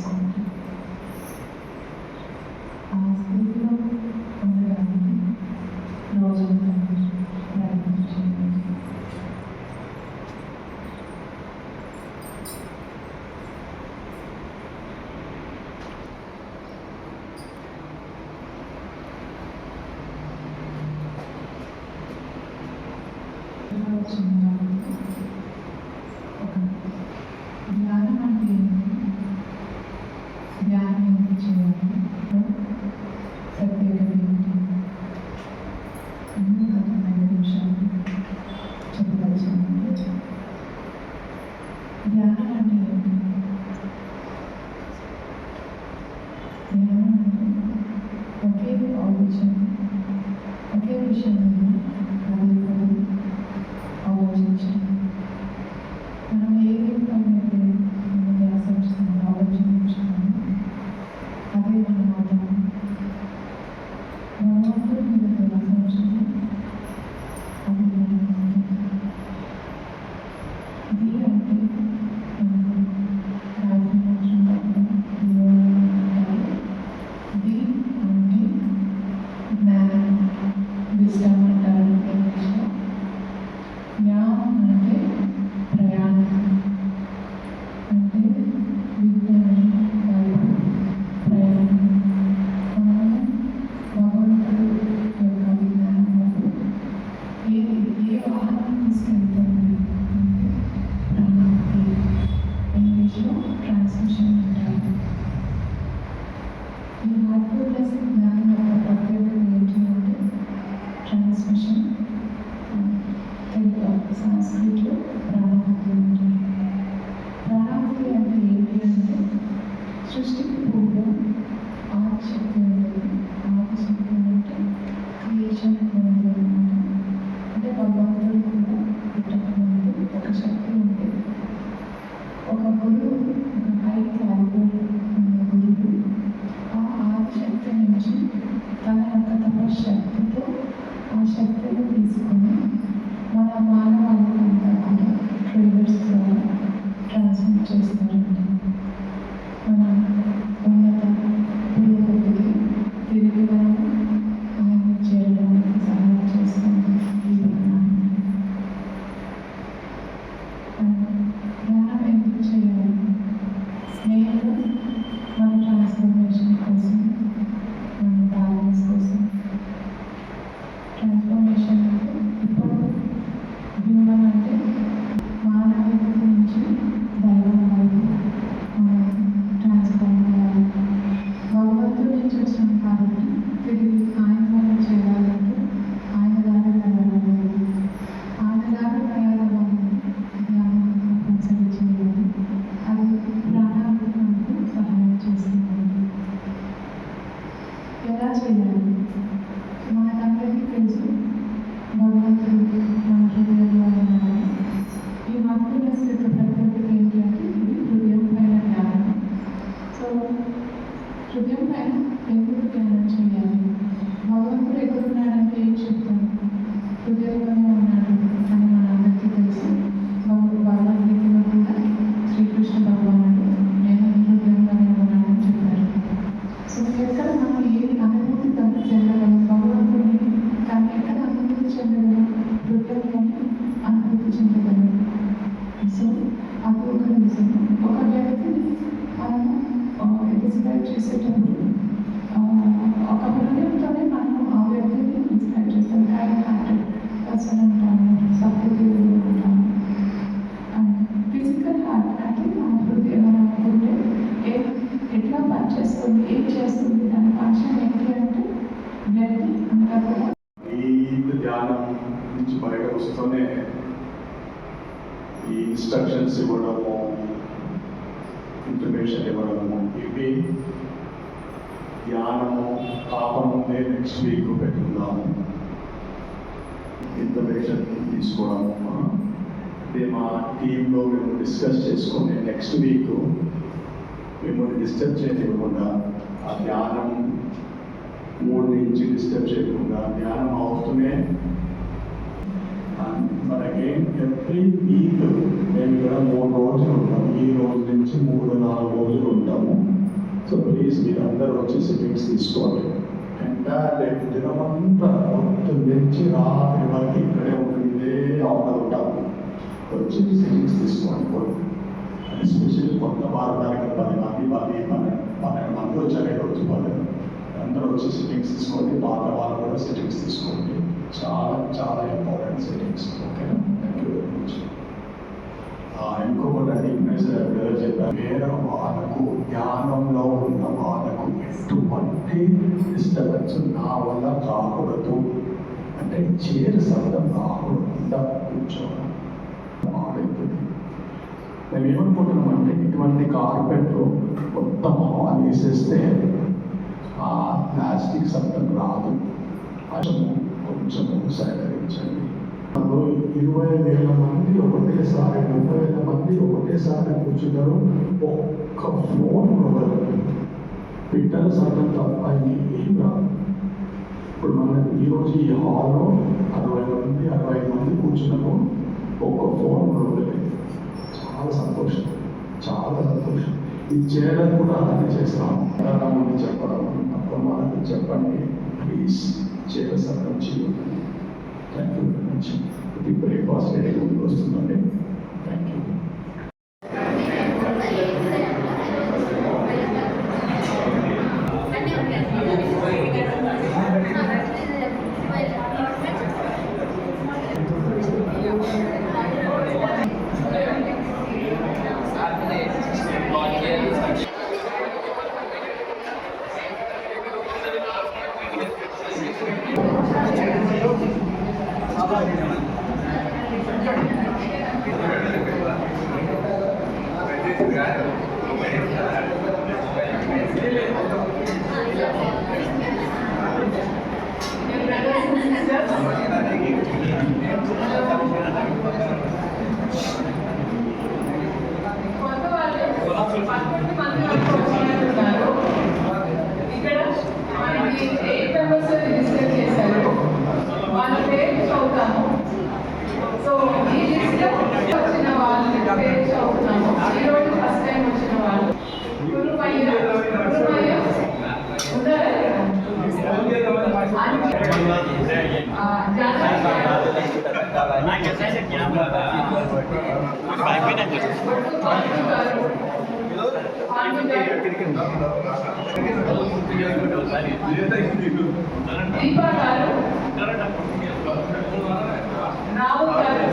Amen. చేస్తుంది ఏం చేస్తుంది దాని ఫంక్షన్ ఏంటి ధ్యానం నుంచి బయట వస్తూనే ఈ ఇన్స్ట్రక్షన్స్ ఇవ్వడము ఇన్ఫర్మేషన్ ఇవ్వడము ఇవి ధ్యానము పాపము నెక్స్ట్ వీక్ పెట్టుకుందాము. ఇన్ఫర్మేషన్ తీసుకోవడము. అంటే మా టీంలో మేము డిస్కస్ చేసుకుని నెక్స్ట్ వీక్ మిమ్మల్ని డిస్టర్బ్ చేయకుండా ఆ ధ్యానం మూడు నుంచి డిస్టర్బ్ చేయకుండా ధ్యానం అవుతూనే మనకేం అగైన్ ఎవ్రీ వీక్ నేను ఇక్కడ మూడు రోజులు ఉంటాము ఈ రోజు నుంచి మూడు నాలుగు రోజులు ఉంటాము. సో ప్లీజ్ మీరు అందరూ వచ్చి సిట్టింగ్స్ తీసుకోండి. ఎంటైర్ రేపు దినమంతా పొద్దున్న నుంచి రాత్రి వరకు ఇక్కడే ఉంటుంది అవుతా ఉంటాము. వచ్చి సిట్టింగ్స్ తీసుకోండి. ఎస్పెషల్లీ కొత్త వారడానికి పది మంది పది పన్నెండు పన్నెండు మంది వచ్చారు రోజు వాళ్ళు అందరూ వచ్చి సిట్టింగ్స్ తీసుకోండి పాత వాళ్ళు కూడా సిట్టింగ్స్ తీసుకోండి. చాలా చాలా ఇంపార్టెంట్ సిట్టింగ్స్ ఓకేనా థ్యాంక్ యూ వెరీ మచ్ ఇంకొకటి చెప్పారు? వేరే వాళ్ళకు ధ్యానంలో ఉన్న వాళ్ళకు ఎటువంటి డిస్టర్బెన్స్ నా వల్ల కాకూడదు. అంటే చేరు శబ్దం రాకూడదు. కూర్చోవడం మేము ఏమనుకుంటున్నామంటే ఇటువంటి కార్పెట్ మొత్తం హాల్ వేసేస్తే ఆ ప్లాస్టిక్ శబ్దం రాదు. కొంచెము కొంచెం సహకరించండి అందులో ఇరవై వేల మంది ఒకటేసారి ముప్పై వేల మంది ఒకటేసారి కూర్చున్నారు ఒక్క ఫోన్ ఉండదు పిట్టల శబ్దం తప్ప ఏం రాదు. ఇప్పుడు మన ఈరోజు ఈ హాల్లో అరవై మంది అరవై మంది కూర్చున్నాము. ఒక్క ఫోన్ ఉండదు చాలా సంతోషం. చాలా సంతోషం. ఇది చేయడం కూడా అలాగే చేస్తాం. ఎవరైనా ముందు చెప్పడం అప్పుడు చెప్పండి. ప్లీజ్ చేయడం సత్యం థ్యాంక్ యూ వెరీ మచ్ ఇది బ్రేక్ఫాస్ట్ రెడీ వస్తుందండి కొత్త ఒట్టు పాండు గారు. పాండు గారు. దీపా గారు రావు గారు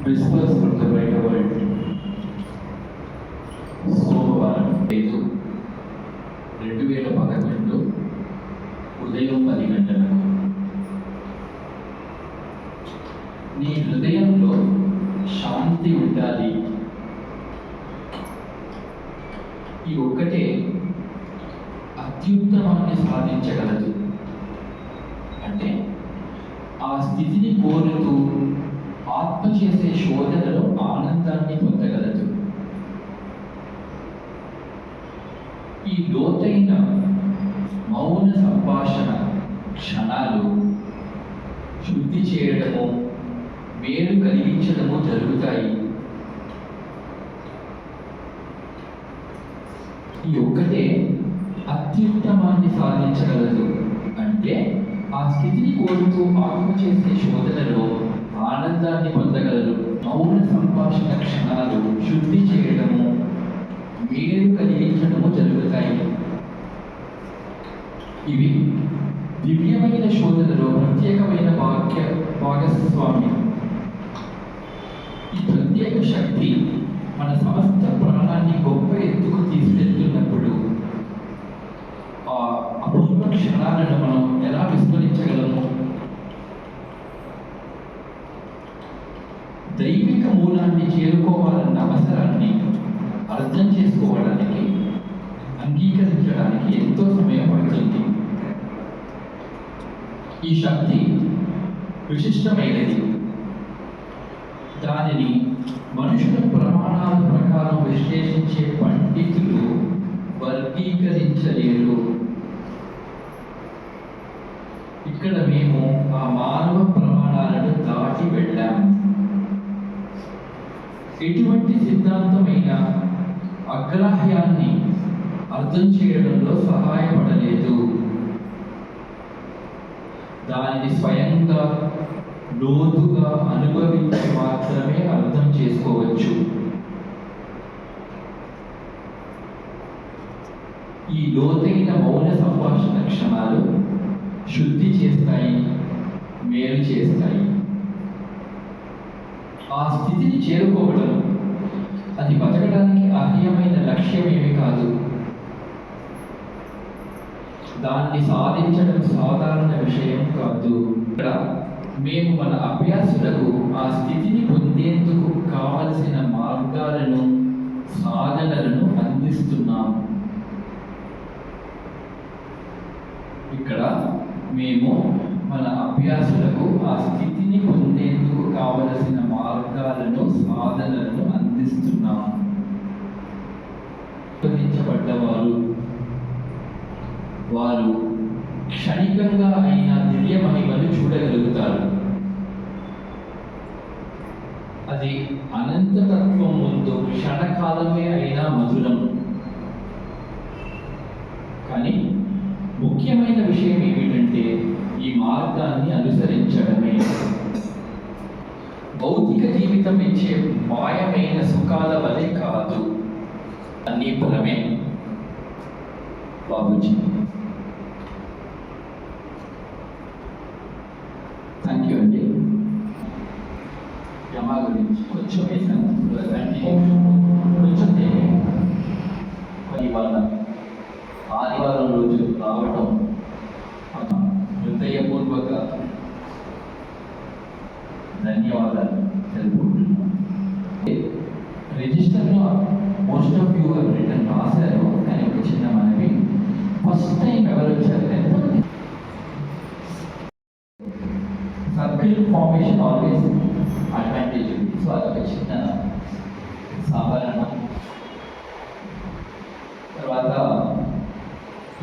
Whispers from the Greater World. సోమవారం ఐదు రెండు వేల పదకొండు ఈ లోతైన మౌన సంభాషణ క్షణాలు శుద్ధి చేయడము మేలు కలిగించడము జరుగుతాయి. ఈ ఒక్కటే అత్యుత్తమాన్ని సాధించగలదు. అంటే ఆ స్థితిని కోరుతూ ఆత్మ చేసే శోధనలో ఆనందాన్ని పొందగలరు. మౌన సంభాషణ క్షణాలు శుద్ధి చేయడము మేలు కలిగించడము జరుగుతాయి ఇవి దివ్యమైన శోధనలో ప్రత్యేకమైన వాక్య భాగస్వామ్యం. ఈ ప్రత్యేక శక్తి మన సమస్త ప్రాణాన్ని గొప్ప ఎత్తుకు తీసుకెళ్తున్నప్పుడు ఆ అపూర్వ క్షణాలను మనం ఎలా విస్మరించగలము? దైవిక మూలాన్ని చేరుకోవాలన్న అవసరాన్ని అర్థం చేసుకోవడానికి అంగీకరించడానికి ఎంతో సమయం పడుతుంది. ఈ శక్తి విశిష్టమైనది దానిని మనుషుల ప్రమాణాల ప్రకారం విశ్లేషించే పండితులు వర్గీకరించలేరు. ఇక్కడ మేము ఆ మానవ ప్రమాణాలను దాటి వెళ్ళాం. ఎటువంటి సిద్ధాంతమైన అగ్రాహ్యాన్ని అర్థం చేయడంలో సహాయపడలేదు. దానిని స్వయంగా లోతుగా అనుభవించి మాత్రమే అర్థం చేసుకోవచ్చు. ఈ లోతైన మౌన సంభాషణ క్షణాలు శుద్ధి చేస్తాయి మేలు చేస్తాయి. ఆ స్థితిని చేరుకోవడం అది బతకడానికి అర్హమైన లక్ష్యం ఏమి కాదు. దాన్ని సాధించడం సాధారణ విషయం కాదు. ఇక్కడ మేము మన అభ్యాసులకు ఆ స్థితిని పొందేందుకు కావలసిన మార్గాలను సాధనలను అందిస్తున్నాం. ఇక్కడ మేము మన అభ్యాసులకు ఆ స్థితిని పొందేందుకు కావలసిన మార్గాలను సాధనలను అందిస్తున్నాం. అనుగ్రహించబడ్డవారు వారు క్షణికంగా అయిన దివ్య మహిమను చూడగలుగుతారు. అది అనంతతత్వం ముందు క్షణకాలమే అయినా మధురం. కానీ ముఖ్యమైన విషయం ఏమిటంటే ఈ మార్గాన్ని అనుసరించడమే. భౌతిక జీవితం ఇచ్చే మాయమైన సుఖాల వలె కాదు అన్ని ఫలమే. బాబుజీ thank you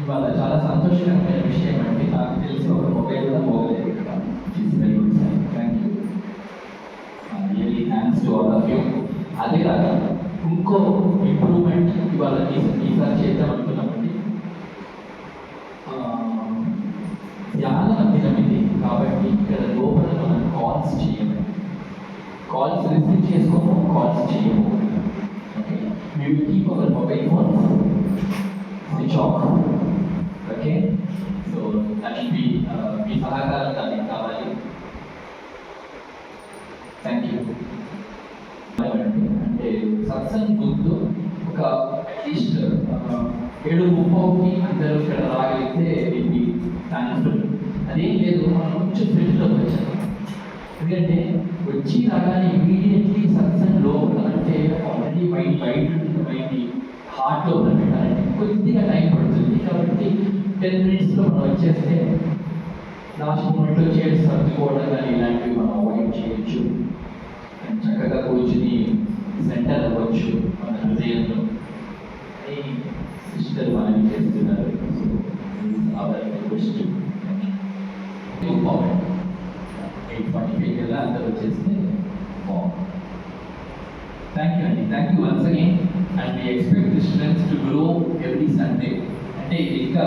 ఇవాళ చాలా సంతోషకరమైన విషయం అండి నాకు తెలిసి ఒక మొబైల్ కూడా పోగలేదు ఇక్కడ. Very good thank you really thanks to all of you అదే కాక ఇంకో ఇంప్రూవ్మెంట్ ఇవాళ ఈసారి చేద్దాం అనుకున్నామండి. ధ్యాన దినం ఇది కాబట్టి ఇక్కడ లోపల మనం కాల్స్ చేయము. కాల్స్ రిసీవ్ చేసుకోము కాల్స్ చేయము. So that uh, మీ సహకారం దానికి కావాలి థ్యాంక్ యూ అంటే సత్సంగ్ ముందు ఒక అట్లీస్ట్ ఏడు ముప్పవుకి అందరూ ఇక్కడ రాగలిగితే ఇది థ్యాంక్ఫుల్ అదేం లేదు మనం కొంచెం ఫీల్డ్లోకి వచ్చాం ఎందుకంటే వచ్చి రాగానే ఇమీడియట్లీ సత్సంగ్ లోపల అంటే ఆల్రెడీ మైండ్ బయట ఉంటుంది మైండ్ హార్ట్ లోపల పెట్టాలంటే కొద్దిగా టైం పడుతుంది. కాబట్టి టెన్ మినిట్స్లో మనం వచ్చేస్తే లాస్ట్ మూమెంట్లో చైర్స్ సర్దుకోవడం కానీ ఇలాంటివి మనం అవాయిడ్ చేయొచ్చు. అండ్ చక్కగా కూర్చుని సెంటర్ అవ్వచ్చు మన హృదయంలో. అని సిస్టర్ మనవి చేస్తున్నారు. ఎయిట్ ఫార్టీ ఫైవ్ కల్లా అందరూ వచ్చేస్తే బాగుంది థ్యాంక్ యూ అండి thank you once again and we expect the strength to grow every Sunday అంటే ఇంకా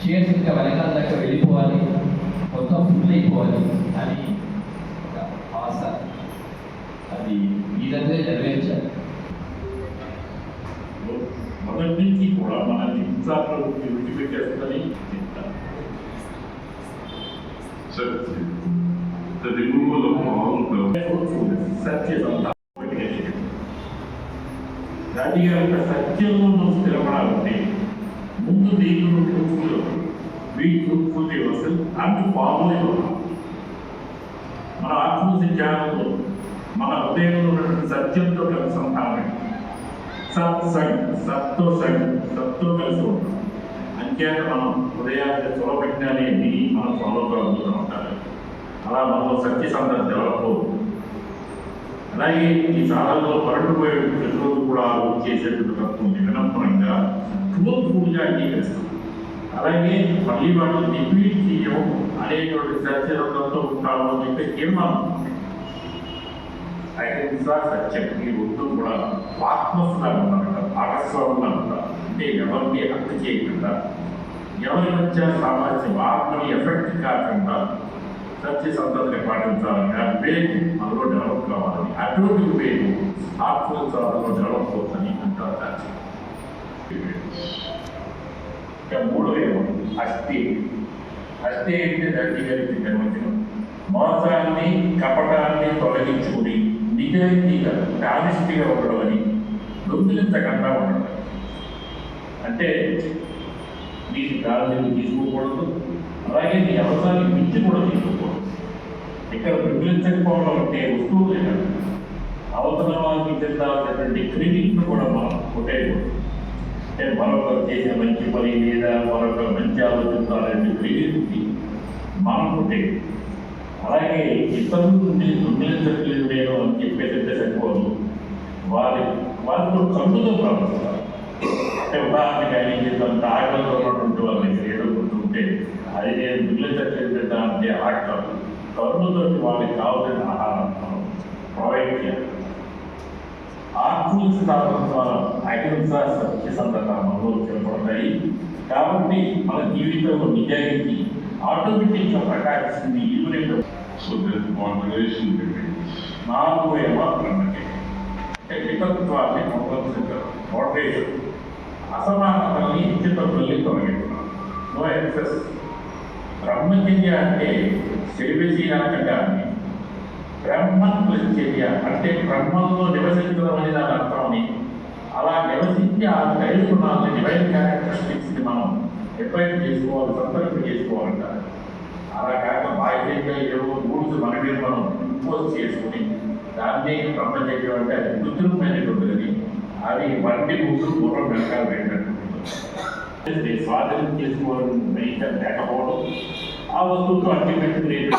చైర్స్ ఇంకా వెనకాల దాకా వెళ్ళిపోవాలి. మొత్తం ఫుల్ అయిపోవాలి. అని ఒక ఆశ అది ఈ దగ్గర నెరవేర్చాలి. మొదటి నుంచి కూడా మన హింసాలో విడిచిపెట్టేస్తుందని సత్యంలో స్థిరపడాలంటే ముందు నీకు truthful be truthful your and follow your మన ఆత్మహత్య జ్ఞానంలో మన హృదయంలో ఉన్నటువంటి సత్యంతో అనుసంధానం సత్ సంగ్ సత్తో సంగ్ సత్తో కలిసి ఉంటాం అంతేత మనం హృదయాన్ని చూడబెట్టాలి అని మనం ఫాలో కాగలుగుతూ ఉంటారు అలా మనలో సత్య సందర్భం డెవలప్ అలాగే ఈ సాధనలో పరటుపోయే ప్రతిరోజు కూడా చేసేటువంటి తత్వం నిరంతరంగా ట్రూత్ఫుల్గా అంగీకరిస్తాం అలాగే మళ్ళీ వాళ్ళు డిప్యూట్ చేయడం అనేటువంటి సత్యరంగంతో ఉంటాము అని చెప్పి తీర్మానం అహింస సత్యం ఈ వృత్తులు కూడా ఆత్మస్థానం అన్నమాట భాగస్వామ్యం అన్నమాట అంటే ఎవరిని హత్య చేయకుండా ఎవరి మధ్య సామర్థ్యం ఆత్మని ఎఫెక్ట్ కాకుండా సత్య సంతతిని పాటించాలని ఆ వేలు మనలో డెవలప్ కావాలని అటువంటి వేలు ఆత్మోత్సాహంలో డెవలప్ అవుతుంది ఇక మూడవేమో అస్థి. అస్థి అంటే దాన్ని గారికి నిర్వచనం మోసాన్ని కపటాన్ని తొలగించుకుని నిజాయితీగా టానిస్టిగా ఉండడం అని దొంగిలించకుండా ఉండడం. అంటే నీకు దాన్ని తీసుకోకూడదు అలాగే నీ అవసరానికి మించి కూడా తీసుకోకూడదు. ఇక్కడ దొంగిలించకపోవడం అంటే వస్తువులే కాదు అవసరం వాళ్ళకి చెందాల్సినటువంటి క్రెడిట్ను కూడా మనం కొట్టేయకూడదు. అంటే మరొకరు చేసిన మంచి పని లేదా మరొక మంచి ఆలోచించాలని క్రెడిట్ని మనం అలాగే ఇతరుల నుండి దొంగిలించట్లేదు నేను అని చెప్పేసి సరిపోదు. వారి వారితో కన్నుతో ప్రవర్తిస్తారు అంటే ఉదాహరణకి ఆయన చేద్దాం ఆటల్లో ఉన్నటువంటి వాళ్ళని ఏదో గుర్తుంటే అది నేను దొంగిలించట్లేదు అంటే ఆటలు కన్నుతో వాళ్ళకి కావాల్సిన ఆహారం ప్రొవైడ్ చేయాలి ఆత్మీయ స్థాపన ద్వారా అహింస సత్య సందర్భంలో చెప్పబడతాయి కాబట్టి మన జీవితంలో నిజాయితీ ఆటోమేటిక్గా ప్రకాశిస్తుంది evening So there's moderation between. నాలుగు ఏమ బ్రహ్మకే అంటే వికత్వాన్ని మొదలుపెట్టారు అసమానతల్ని ఇచ్చితల్ని తొలగిస్తున్నాం నో ఎక్సెస్ బ్రహ్మచర్య అంటే శరీరశీలంగా బ్రహ్మచర్య అంటే బ్రహ్మంలో నివసించడం అనేది దాని అర్థమని అలా నివసించి ఆ దైవ గుణాలని డివైన్ క్యారెక్టరిస్టిక్స్ని మనం. డిఫైన్ చేసుకోవాలి సంతరింప చేసుకోవాలంట. అలా కాక బాహ్యంగా ఏవో రూల్స్ మన మీద మనం ఇంపోజ్ చేసుకుని దాన్ని బ్రహ్మచర్యం అంటే అది కృత్రిమైనటువంటిది అది వంటి ముందు పూర్వం వెనకాల పెట్టినటువంటిది స్వాధీనం చేసుకోవాలని నైతం లేకపోవడం ఆ వస్తువుతో అల్టిమేట్ క్రియేట్